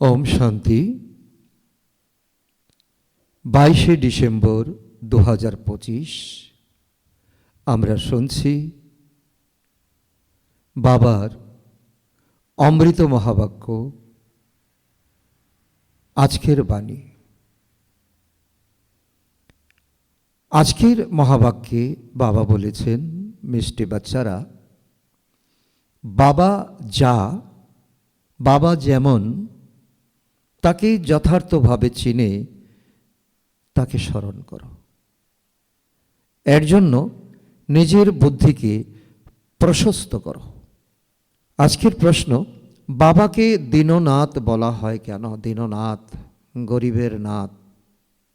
ওম শান্তি। বাইশে ডিসেম্বর দু হাজার পঁচিশ, আমরা শুনছি বাবার অমৃত মহাবাক্য, আজকের বাণী। আজকের মহাবাক্যে বাবা বলেছেন, মিষ্টি বাচ্চারা, বাবা যা, বাবা যেমন তাকে যথার্থভাবে চিনে তাকে স্মরণ করো। এর জন্য নিজের বুদ্ধিকে প্রশস্ত করো। আজকের প্রশ্ন, বাবাকে দীননাথ বলা হয় কেন? দীননাথ, গরিবের নাথ,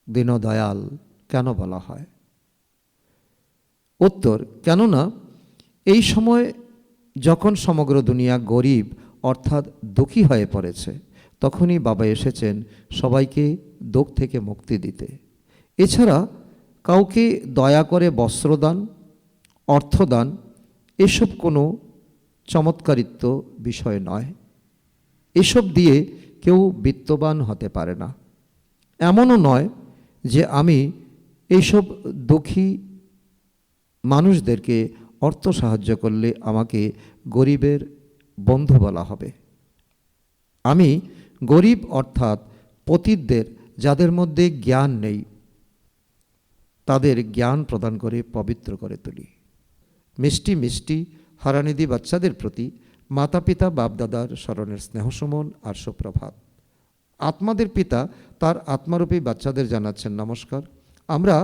দীনদয়াল কেন বলা হয়? উত্তর, কেননা এই সময় যখন সমগ্র দুনিয়া গরিব অর্থাৎ দুঃখী হয়ে পড়েছে তখনই বাবা এসেছেন সবাইকে দুঃখ থেকে মুক্তি দিতে। এছাড়া কাউকে দয়া করে বস্ত্রদান, অর্থদান এসব কোনো চমৎকারিত্ব বিষয় নয়। এসব দিয়ে কেউ বিত্তবান হতে পারে না। এমনও নয় যে আমি এইসব দুঃখী মানুষদেরকে অর্থ সাহায্য করলে আমাকে গরিবের বন্ধু বলা হবে। আমি গরিব অর্থাৎ পতিতদের, যাদের মধ্যে জ্ঞান নেই, তাদের জ্ঞান প্রদান করে পবিত্র করে তুলি। মিষ্টি মিষ্টি হারানিধি বাচ্চাদের প্রতি মাতা পিতা বাপদাদার স্মরণের স্নেহসমন আর সুপ্রভাত। আত্মাদের পিতা তার আত্মারূপী বাচ্চাদের জানাচ্ছেন নমস্কার। আমরা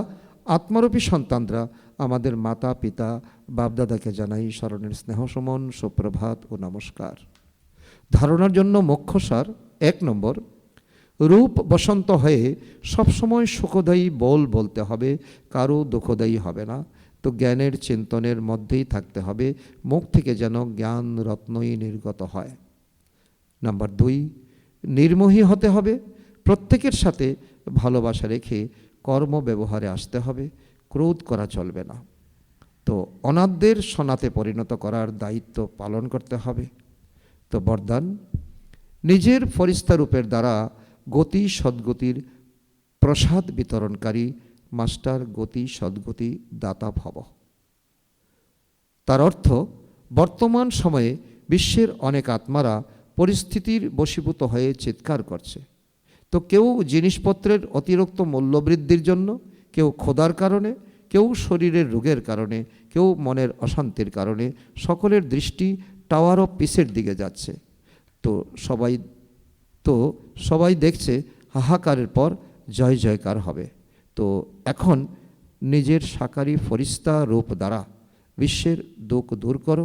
আত্মারূপী সন্তানরা আমাদের মাতা পিতা বাপদাদাকে জানাই স্মরণের স্নেহসমন, সুপ্রভাত ও নমস্কার। ধারণার জন্য মোক্ষসার এক নম্বর, রূপ বসন্ত হয়ে সবসময় সুখদায়ী বল বলতে হবে, কারও দুঃখদায়ী হবে না। তো জ্ঞানের চিন্তনের মধ্যেই থাকতে হবে, মুখ থেকে যেন জ্ঞান রত্নই নির্গত হয়। নাম্বার দুই, নির্মোহী হতে হবে, প্রত্যেকের সাথে ভালোবাসা রেখে কর্ম ব্যবহারে আসতে হবে, ক্রোধ করা চলবে না। তো অনাথদের সনাতে পরিণত করার দায়িত্ব পালন করতে হবে। তো বরদান নিজের ফরিস্তা রূপের দ্বারা গতি সদ্গতির প্রসাদ বিতরণকারী মাস্টার গতি সদ্গতি দাতা ভব। তার অর্থ, বর্তমান সময়ে বিশ্বের অনেক আত্মারা পরিস্থিতির বশীভূত হয়ে চিৎকার করছে। তো কেউ জিনিসপত্রের অতিরিক্ত মূল্যবৃদ্ধির জন্য, কেউ ক্ষোধার কারণে, কেউ শরীরের রোগের কারণে, কেউ মনের অশান্তির কারণে সকলের দৃষ্টি টাওয়ার অফ পিসের দিকে যাচ্ছে। তো সবাই তো সবাই দেখছে হাহাকারের পর জয় জয়কার হবে। তো এখন নিজের সাকারী ফরিস্তা রূপ দ্বারা বিশ্বের দুঃখ দূর করো,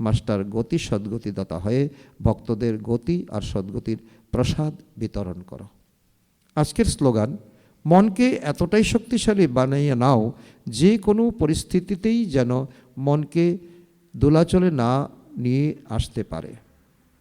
মাস্টার গতি সদ্গতিদাতা হয়ে ভক্তদের গতি আর সদ্গতির প্রসাদ বিতরণ করো। আজকের স্লোগান, মনকে এতটাই শক্তিশালী বানাইয়ে নাও যে কোনো পরিস্থিতিতেই যেন মনকে দোলাচলে না নিয়ে আসতে পারে।